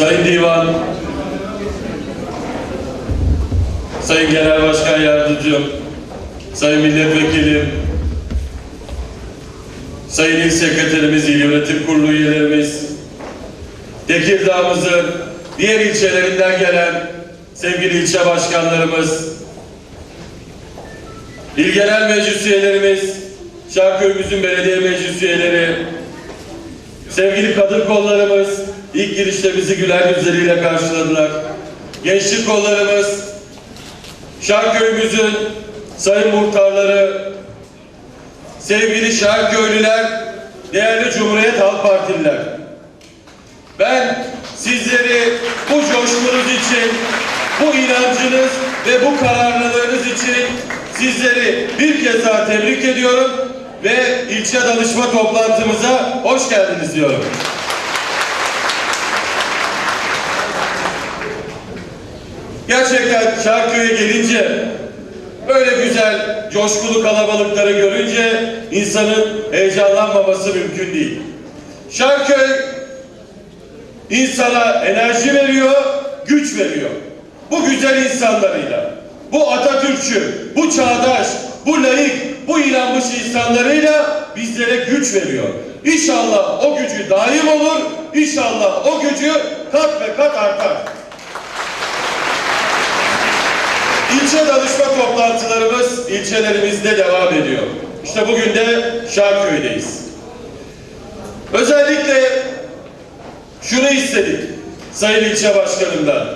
Sayın Divan, Sayın Genel Başkan Yardımcım, Sayın Milletvekilim, Sayın İl Sekreterimiz, İl Yönetim Kurulu üyelerimiz, Tekirdağ'ımızın diğer ilçelerinden gelen sevgili ilçe başkanlarımız, İl Genel Meclis üyelerimiz, Şarköy'ümüzün belediye meclis üyeleri, sevgili kadın kollarımız ilk girişte bizi güler yüzleriyle karşıladılar. Gençlik kollarımız, Şarköy'ümüzün sayın muhtarları, sevgili Şarköylüler, değerli Cumhuriyet Halk Partililer. Ben sizleri bu coşkunuz için, bu inancınız ve bu kararlılığınız için sizleri bir kez daha tebrik ediyorum ve ilçe danışma toplantımıza hoş geldiniz diyorum. Gerçekten Şarköy'e gelince böyle güzel coşkulu kalabalıkları görünce insanın heyecanlanmaması mümkün değil. Şarköy insana enerji veriyor, güç veriyor. Bu güzel insanlarıyla, bu Atatürkçü, bu çağdaş, bu layık, bu inanmış insanlarıyla bizlere güç veriyor. İnşallah o gücü daim olur, inşallah o gücü kat ve kat artar. İlçe danışma toplantılarımız ilçelerimizde devam ediyor. İşte bugün de Şarköy'deyiz. Özellikle şunu istedik Sayın İlçe Başkanım'dan.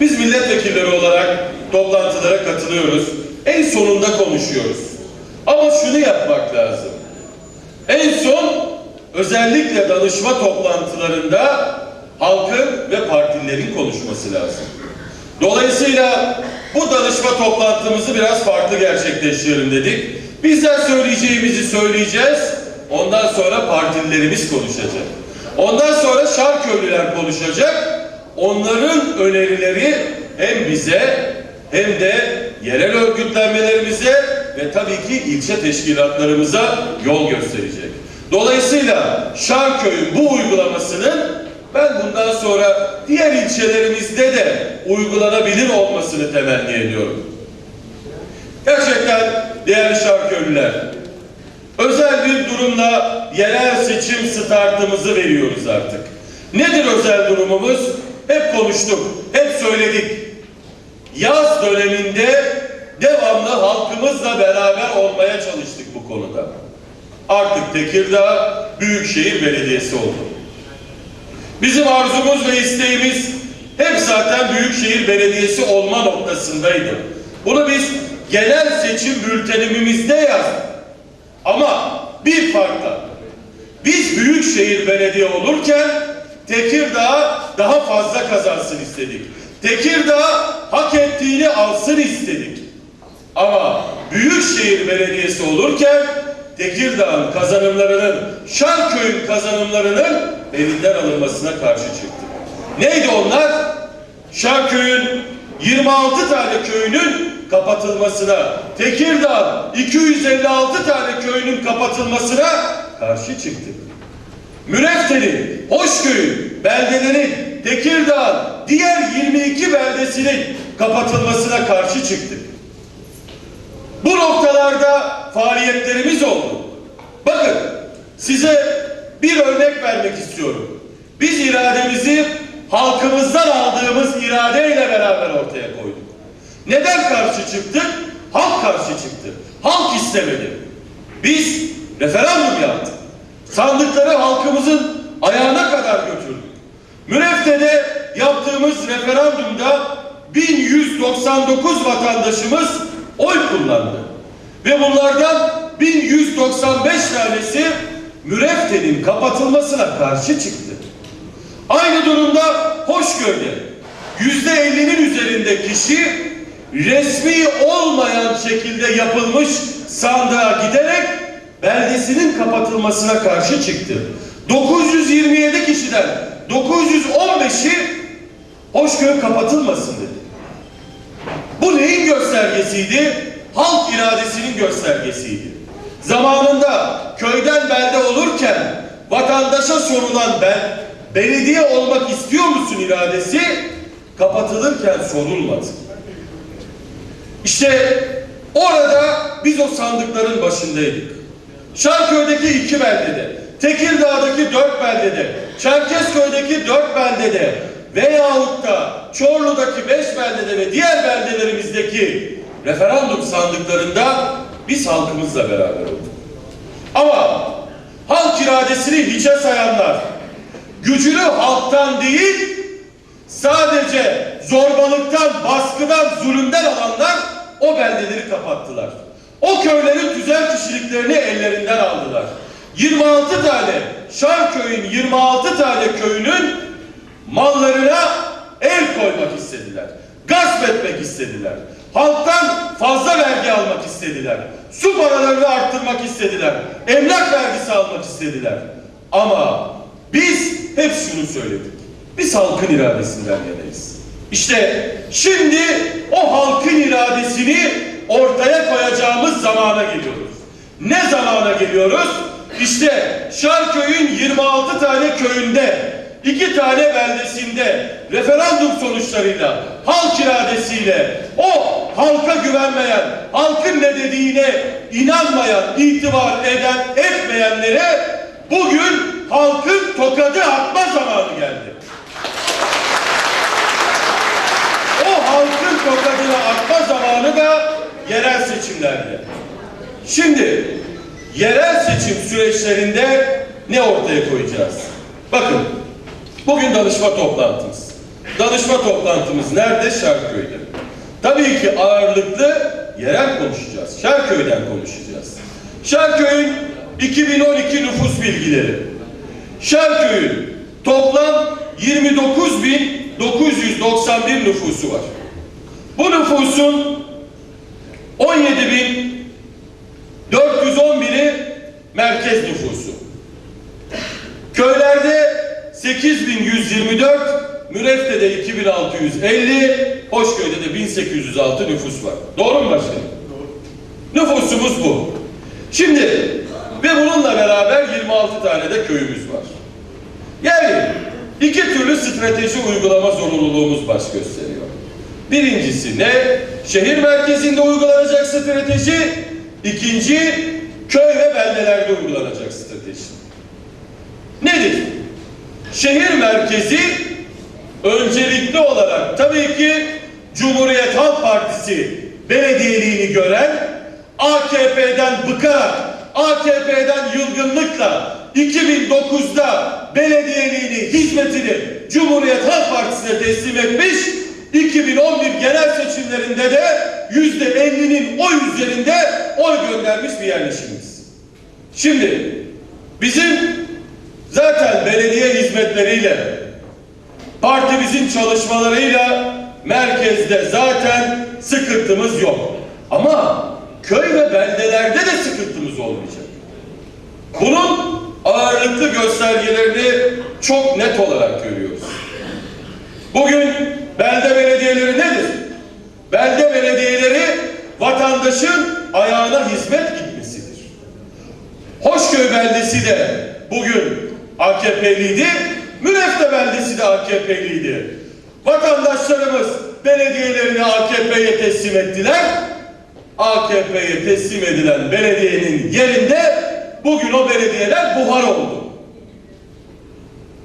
Biz milletvekilleri olarak toplantılara katılıyoruz. En sonunda konuşuyoruz. Ama şunu yapmak lazım. En son özellikle danışma toplantılarında halkın ve partilerin konuşması lazım. Dolayısıyla bu danışma toplantımızı biraz farklı gerçekleştirelim dedik. Bizler söyleyeceğimizi söyleyeceğiz. Ondan sonra partililerimiz konuşacak. Ondan sonra Şarköylüler konuşacak. Onların önerileri hem bize hem de yerel örgütlenmelerimize ve tabii ki ilçe teşkilatlarımıza yol gösterecek. Dolayısıyla Şarköy'ün bu uygulamasının ben bundan sonra diğer ilçelerimizde de uygulanabilir olmasını temenni ediyorum. Gerçekten değerli Şarköylüler, özel bir durumla yerel seçim startımızı veriyoruz artık. Nedir özel durumumuz? Hep konuştuk, hep söyledik. Yaz döneminde devamlı halkımızla beraber olmaya çalıştık bu konuda. Artık Tekirdağ Büyükşehir Belediyesi oldu. Bizim arzumuz ve isteğimiz hep zaten Büyükşehir Belediyesi olma noktasındaydı. Bunu biz genel seçim bültenimizde yazdık. Ama bir farkla biz Büyükşehir Belediye olurken Tekirdağ daha fazla kazansın istedik. Tekirdağ hak ettiğini alsın istedik. Ama Büyükşehir Belediyesi olurken Tekirdağ'ın kazanımlarının, Şarköy'ün kazanımlarının elinden alınmasına karşı çıktık. Neydi onlar? Şarköy'ün 26 tane köyünün kapatılmasına, Tekirdağ 256 tane köyünün kapatılmasına karşı çıktık. Mürefte'nin, Hoşköy'ün, beldelerin, Tekirdağ'ın diğer 22 beldesinin kapatılmasına karşı çıktık. Bu noktalarda faaliyetlerimiz oldu. Bakın size bir örnek vermek istiyorum. Biz irademizi halkımızdan aldığımız iradeyle beraber ortaya koyduk. Neden karşı çıktık? Halk karşı çıktı. Halk istemedi. Biz referandum yaptık. Sandıkları halkımızın ayağına kadar götürdük. Mürefte'de yaptığımız referandumda 1199 vatandaşımız oy kullandı. Ve bunlardan 1195 tanesi Mürefte'nin kapatılmasına karşı çıktı. Aynı durumda Hoşgöl'de yüzde 50'nin üzerinde kişi resmi olmayan şekilde yapılmış sandığa giderek beldesinin kapatılmasına karşı çıktı. 927 kişiden 915'i Hoşköy kapatılmasın dedi. Bu neyin göstergesiydi? Halk iradesinin göstergesiydi. Zamanında köyden belde olurken vatandaşa sorulan ben, belediye olmak istiyor musun iradesi kapatılırken sorulmadı. İşte orada biz o sandıkların başındaydık. Şarköy'deki iki beldede, Tekirdağ'daki dört beldede, Çerkezköy'deki dört beldede veyahut da Çorlu'daki beş beldede ve diğer beldelerimizdeki referandum sandıklarında biz halkımızla beraber olduk. Ama halk iradesini hiçe sayanlar, gücünü halktan değil, sadece zorbalıktan, baskıdan, zulümden alanlar o beldeleri kapattılar. O köylerin güzel kişiliklerini ellerinden aldılar. 26 tane, Şarköy'ün 26 tane köyünün mallarına el koymak istediler. Gasp etmek istediler. Halktan fazla vergi almak istediler. Su paralarını arttırmak istediler. Emlak vergisi almak istediler. Ama biz hep şunu söyledik. Biz halkın iradesinden yanayız. İşte şimdi o halkın iradesini ortaya koyacağımız zamana geliyoruz. Ne zamana geliyoruz? İşte Şarköy'ün 26 tane köyünde, iki tane beldesinde referandum sonuçlarıyla, halk iradesiyle, o halka güvenmeyen, halkın ne dediğine inanmayan, itibar eden, etmeyenlere bugün halkın tokadı atma zamanı geldi. O halkın tokadını atma zamanı da yerel seçimlerde. Şimdi yerel seçim süreçlerinde ne ortaya koyacağız? Bakın bugün danışma toplantımız. Danışma toplantımız nerede? Şarköy'de. Tabii ki ağırlıklı yerel konuşacağız. Şarköy'den konuşacağız. Şarköy'ün 2012 nüfus bilgileri. Şarköy'ün toplam 29.991 nüfusu var. Bu nüfusun 17.411'i merkez nüfusu. Köylerde 8124, Mürefte'de 2650, Hoşköy'de de 1806 nüfus var. Doğru mu başkanım? Nüfusumuz bu. Şimdi ve bununla beraber 26 tane de köyümüz var. Yani iki türlü strateji uygulama zorunluluğumuz baş gösteriyor. Birincisi ne? Şehir merkezinde uygulanacak strateji. İkinci, köy ve beldelerde uygulanacak strateji. Nedir? Şehir merkezi öncelikli olarak tabii ki Cumhuriyet Halk Partisi belediyeliğini gören AKP'den bıkarak AKP'den yılgınlıkla 2009'da belediyeliğini, hizmetini Cumhuriyet Halk Partisi'ne teslim etmiş 2011 genel seçimlerinde de yüzde 50'nin o üzerinde oy göndermiş bir yerleşimimiz. Şimdi bizim zaten belediye hizmetleriyle partimizin çalışmalarıyla merkezde zaten sıkıntımız yok. Ama köy ve beldelerde de sıkıntımız olmayacak. Bunun ağırlıklı göstergelerini çok net olarak görüyoruz. Bugün belde belediyeleri nedir? Belde belediyeleri vatandaşın ayağına hizmet gitmesidir. Hoşköy beldesi de bugün AKP'liydi, Münefte beldesi de AKP'liydi. Vatandaşlarımız belediyelerini AKP'ye teslim ettiler. AKP'ye teslim edilen belediyenin yerinde bugün o belediyeler buhar oldu.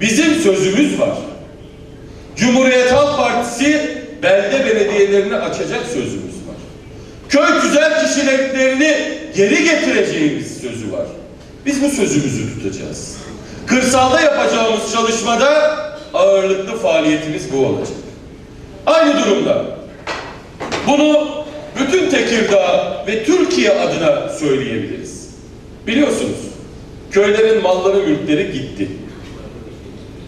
Bizim sözümüz var. Cumhuriyet Halk Partisi belde belediyelerini açacak sözümüz var. Köy güzel kişiliklerini geri getireceğimiz sözü var. Biz bu sözümüzü tutacağız. Kırsalda yapacağımız çalışmada ağırlıklı faaliyetimiz bu olacak. Aynı durumda bunu bütün Tekirdağ ve Türkiye adına söyleyebiliriz. Biliyorsunuz köylerin malları mülkleri gitti.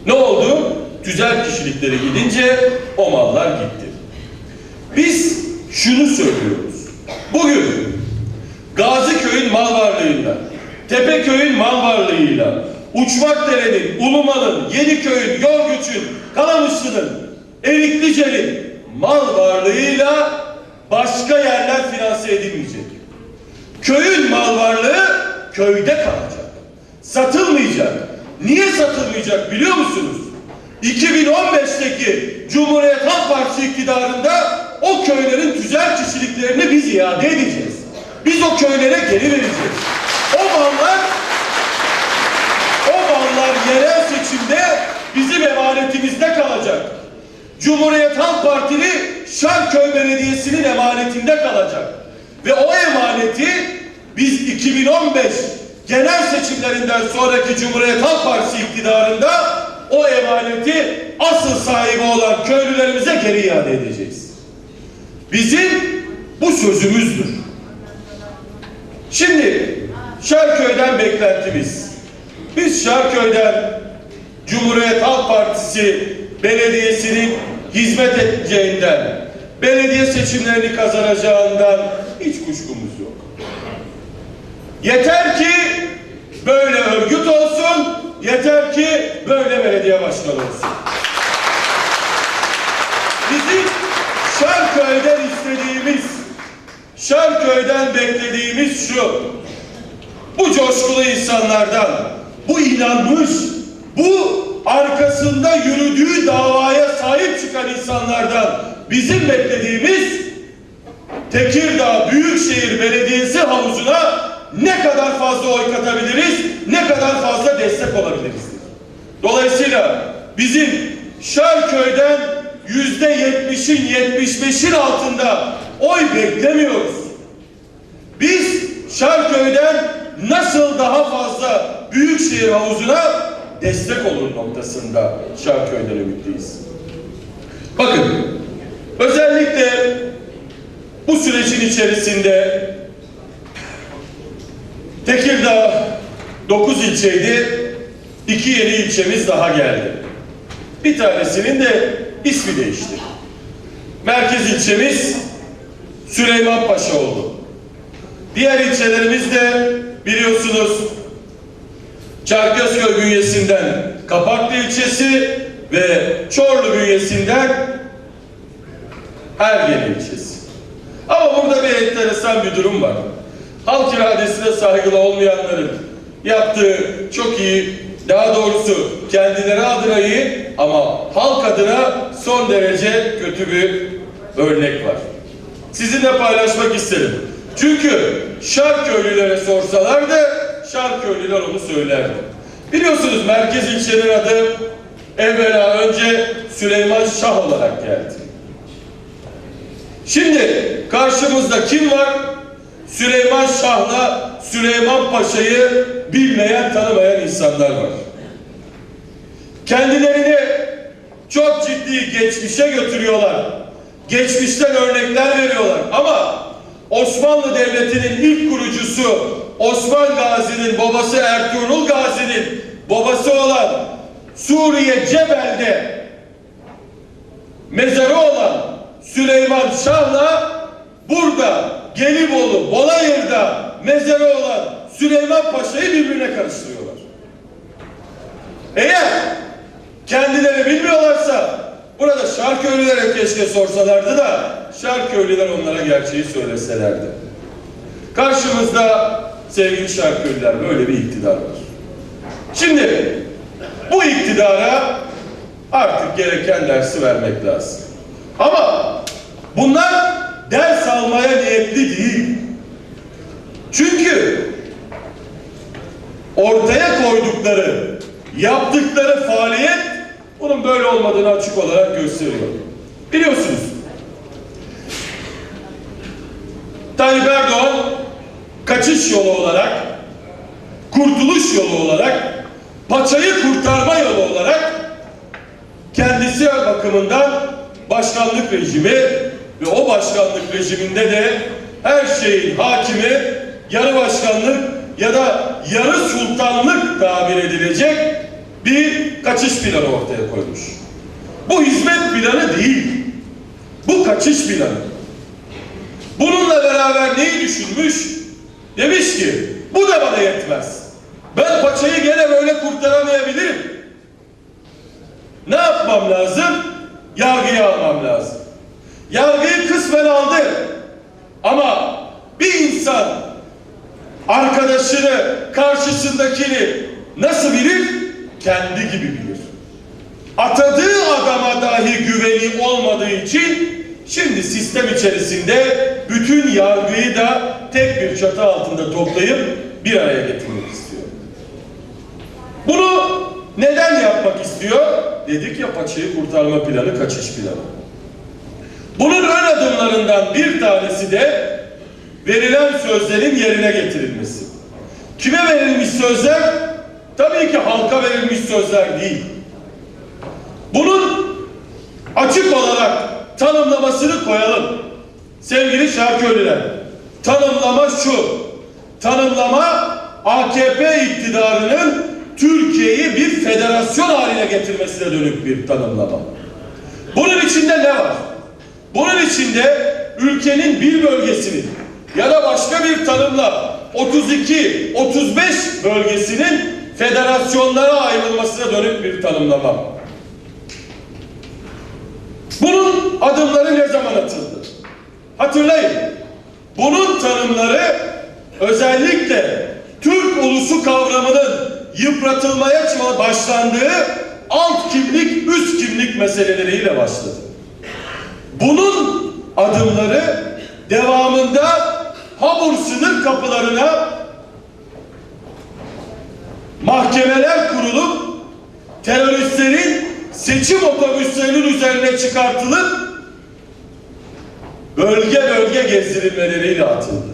Ne oldu? Güzel kişilikleri gidince o mallar gitti. Biz şunu söylüyoruz. Bugün Gaziköy'ün mal varlığıyla, Tepeköy'ün mal varlığıyla, Uçmakdere'nin, Uluman'ın, Yeniköy'ün, Yorgüç'ün, Kalamışlı'nın, Eriklice'nin mal varlığıyla başka yerler finanse edilmeyecek. Köyün mal varlığı köyde kalacak. Satılmayacak. Niye satılmayacak biliyor musunuz? 2015'teki Cumhuriyet Halk Partisi iktidarında o köylerin tüzel kişiliklerini biz iade edeceğiz. Biz o köylere geri vereceğiz. O mallar seçimde bizim emanetimizde kalacak. Cumhuriyet Halk Partili Şarköy Belediyesi'nin emanetinde kalacak. Ve o emaneti biz 2015 genel seçimlerinden sonraki Cumhuriyet Halk Partisi iktidarında o emaneti asıl sahibi olan köylülerimize geri iade edeceğiz. Bizim bu sözümüzdür. Şimdi Şarköy'den beklentimiz. Biz Şarköy'den Cumhuriyet Halk Partisi belediyesinin hizmet edeceğinden, belediye seçimlerini kazanacağından hiç kuşkumuz yok. Yeter ki böyle örgüt olsun, yeter ki böyle belediye başkanı olsun. Bizim Şarköy'den istediğimiz, Şarköy'den beklediğimiz şu. Bu coşkulu insanlardan, bu inanmış, bu arkasında yürüdüğü davaya sahip çıkan insanlardan bizim beklediğimiz Tekirdağ Büyükşehir Belediyesi havuzuna ne kadar fazla oy katabiliriz, ne kadar fazla destek olabiliriz. Dolayısıyla bizim Şarköy'den yüzde yetmişin, yetmiş beşin altında oy beklemiyoruz. Biz Şarköy'den nasıl daha fazla Büyükşehir havuzuna destek olur noktasında Şarköy'den ümitliyiz. Bakın, özellikle bu sürecin içerisinde Tekirdağ 9 ilçeydi, iki yeni ilçemiz daha geldi. Bir tanesinin de ismi değişti. Merkez ilçemiz Süleymanpaşa oldu. Diğer ilçelerimiz de biliyorsunuz Çerkezköy bünyesinden Kapaklı ilçesi ve Çorlu bünyesinden Ergene ilçesi. Ama burada bir enteresan bir durum var. Halk iradesine saygılı olmayanların yaptığı çok iyi, daha doğrusu kendileri adına iyi ama halk adına son derece kötü bir örnek var. Sizinle paylaşmak isterim. Çünkü Şarköylülere sorsalardı Şarköylüler onu söylerdi. Biliyorsunuz merkez ilçenin adı evvela önce Süleyman Şah olarak geldi. Şimdi karşımızda kim var? Süleyman Şah'la Süleyman Paşa'yı bilmeyen, tanımayan insanlar var. Kendilerini çok ciddi geçmişe götürüyorlar. Geçmişten örnekler veriyorlar. Ama Osmanlı Devleti'nin ilk kurucusu Osman Gazi'nin babası Ertuğrul Gazi'nin babası olan Suriye Cebel'de mezarı olan Süleyman Şah'la burada Gelibolu, Bolayır'da mezarı olan Süleyman Paşa'yı birbirine karıştırıyorlar. Eğer kendileri bilmiyorlarsa burada Şarköylülere keşke sorsalardı da Şarköylüler onlara gerçeği söyleselerdi. Karşımızda sevgili Şarköylüler böyle bir iktidar var. Şimdi bu iktidara artık gereken dersi vermek lazım. Ama bunlar ders almaya niyetli değil. Çünkü ortaya koydukları, yaptıkları faaliyet bunun böyle olmadığını açık olarak gösteriyor. Biliyorsunuz kaçış yolu olarak, kurtuluş yolu olarak, paçayı kurtarma yolu olarak kendisi bakımından başkanlık rejimi ve o başkanlık rejiminde de her şeyin hakimi yarı başkanlık ya da yarı sultanlık tabir edilecek bir kaçış planı ortaya koymuş. Bu hizmet planı değil. Bu kaçış planı. Bununla beraber neyi düşünmüş? Demiş ki bu da bana yetmez. Ben paçayı gene böyle kurtaramayabilirim. Ne yapmam lazım? Yargıyı almam lazım. Yargıyı kısmen aldı. Ama bir insan arkadaşını, karşısındakini nasıl bilir? Kendi gibi bilir. atadığı adama dahi güveni olmadığı için şimdi sistem içerisinde bütün yargıyı da tek bir çatı altında toplayıp bir araya getirmek istiyor. Bunu neden yapmak istiyor? Dedik ya paçayı kurtarma planı, kaçış planı. Bunun ön adımlarından bir tanesi de verilen sözlerin yerine getirilmesi. Kime verilmiş sözler? Tabii ki halka verilmiş sözler değil. Bunun açık olarak tanımlamasını koyalım. Sevgili şarköylüler, tanımlama şu. Tanımlama AKP iktidarının Türkiye'yi bir federasyon haline getirmesine dönük bir tanımlama. Bunun içinde ne var? Bunun içinde ülkenin bir bölgesinin ya da başka bir tanımla 32, 35 bölgesinin federasyonlara ayrılmasına dönük bir tanımlama. Bunun adımları ne zaman atıldı? Hatırlayın. Bunun tanımları özellikle Türk ulusu kavramının yıpratılmaya başlandığı alt kimlik, üst kimlik meseleleriyle başladı. Bunun adımları devamında Habur sınır kapılarına mahkemeler kurulup teröristlerin seçim otobüslerinin üzerine çıkartılıp bölge bölge gezdirilmeleriyle atıldı.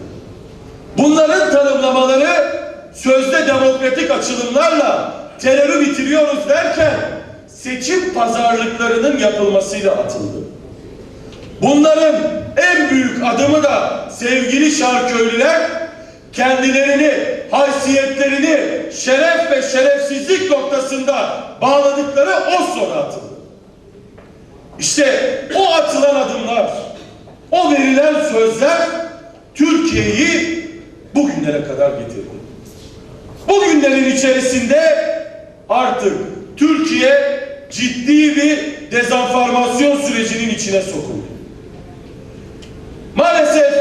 Bunların tanımlamaları sözde demokratik açılımlarla terörü bitiriyoruz derken seçim pazarlıklarının yapılmasıyla atıldı. Bunların en büyük adımı da sevgili şarköylüler kendilerini, haysiyetlerini şeref ve şerefsizlik noktasında bağladıkları o sonra atıldı. İşte o atılan adımlar, o verilen sözler Türkiye'yi bugünlere kadar getirdi. Bugünlerin içerisinde artık Türkiye ciddi bir dezenformasyon sürecinin içine sokuldu. Maalesef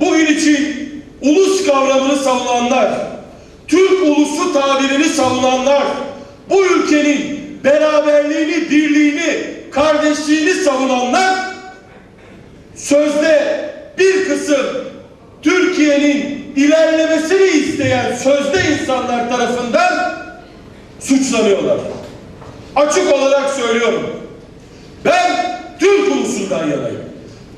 bugün için ulus kavramını savunanlar, Türk ulusu tabirini savunanlar, bu ülkenin beraberliğini, birliğini, kardeşliğini savunanlar sözde bir kısım Türkiye'nin ilerlemesini isteyen sözde insanlar tarafından suçlanıyorlar. Açık olarak söylüyorum. Ben Türk ulusundan yanayım.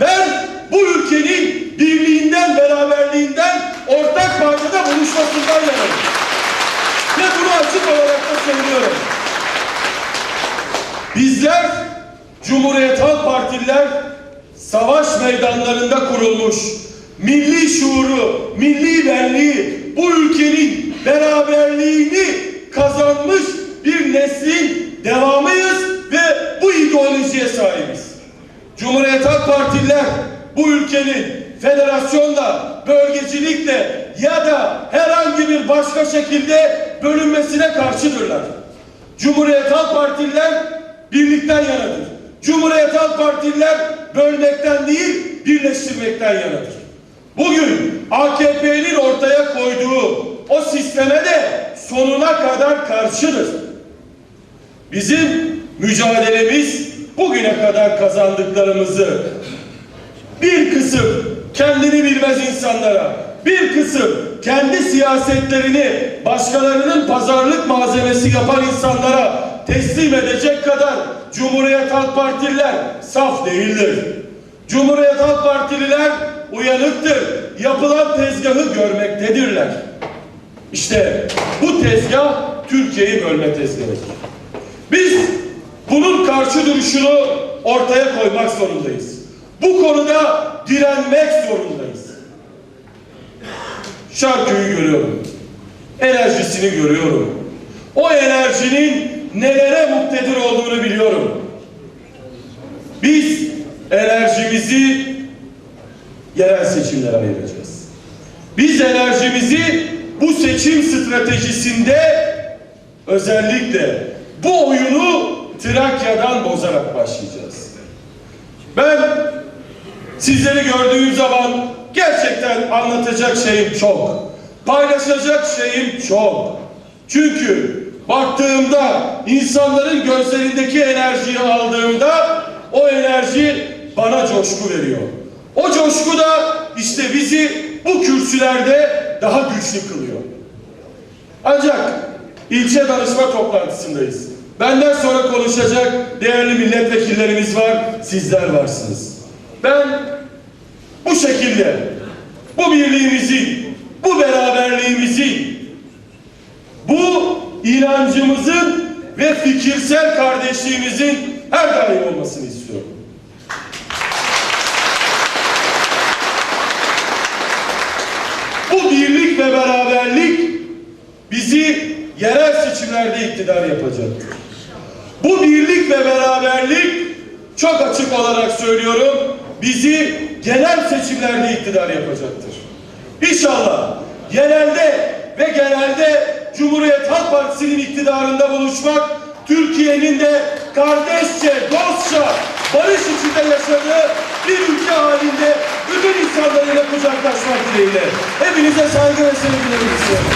Ben bu ülkenin birliğinden, beraberliğinden, ortak paydada buluşmasından yanayım. Ve bunu açık olarak da söylüyorum. Bizler Cumhuriyet Halk Partililer savaş meydanlarında kurulmuş milli şuuru, milli benliği, bu ülkenin beraberliğini kazanmış bir neslin devamıyız ve bu ideolojiye sahibiz. Cumhuriyet Halk Partililer bu ülkenin federasyonla, bölgecilikle ya da herhangi bir başka şekilde bölünmesine karşıdırlar. Cumhuriyet Halk Partililer birlikten yanadır. Cumhuriyet Halk Partililer bölmekten değil, birleştirmekten yanadır. Bugün AKP'nin ortaya koyduğu o sisteme de sonuna kadar karşıdır. Bizim mücadelemiz bugüne kadar kazandıklarımızı bir kısım kendini bilmez insanlara, bir kısım kendi siyasetlerini başkalarının pazarlık malzemesi yapan insanlara teslim edecek kadar Cumhuriyet Halk Partililer saf değildir. Cumhuriyet Halk Partililer uyanıktır. Yapılan tezgahı görmektedirler. İşte bu tezgah Türkiye'yi bölme tezgahıdır. Biz bunun karşı duruşunu ortaya koymak zorundayız. Bu konuda direnmek zorundayız. Şarköy'ü görüyorum. Enerjisini görüyorum. O enerjinin nelere muktedir olduğunu biliyorum. Biz enerjimizi yerel seçimlere ayıracağız. Biz enerjimizi bu seçim stratejisinde özellikle bu oyunu Trakya'dan bozarak başlayacağız. Ben sizleri gördüğüm zaman gerçekten anlatacak şeyim çok. Paylaşacak şeyim çok. Çünkü baktığımda, insanların gözlerindeki enerjiyi aldığımda o enerji bana coşku veriyor. O coşku da işte bizi bu kürsülerde daha güçlü kılıyor. Ancak ilçe danışma toplantısındayız. Benden sonra konuşacak değerli milletvekillerimiz var, sizler varsınız. Ben bu şekilde bu birliğimizi, bu beraberliğimizi, bu inancımızın ve fikirsel kardeşliğimizin her daim olmasını istiyorum. Bu birlik ve beraberlik bizi yerel seçimlerde iktidar yapacaktır. Bu birlik ve beraberlik çok açık olarak söylüyorum bizi genel seçimlerde iktidar yapacaktır. İnşallah genelde ve genelde Cumhuriyet Halk Partisi'nin iktidarında buluşmak Türkiye'nin de kardeşçe, dostça, barış içinde yaşadığı bir ülke halinde bütün insanlarıyla kucaklaşmak dileğiyle. Hepinize saygı ve sevgilerimi sunuyorum.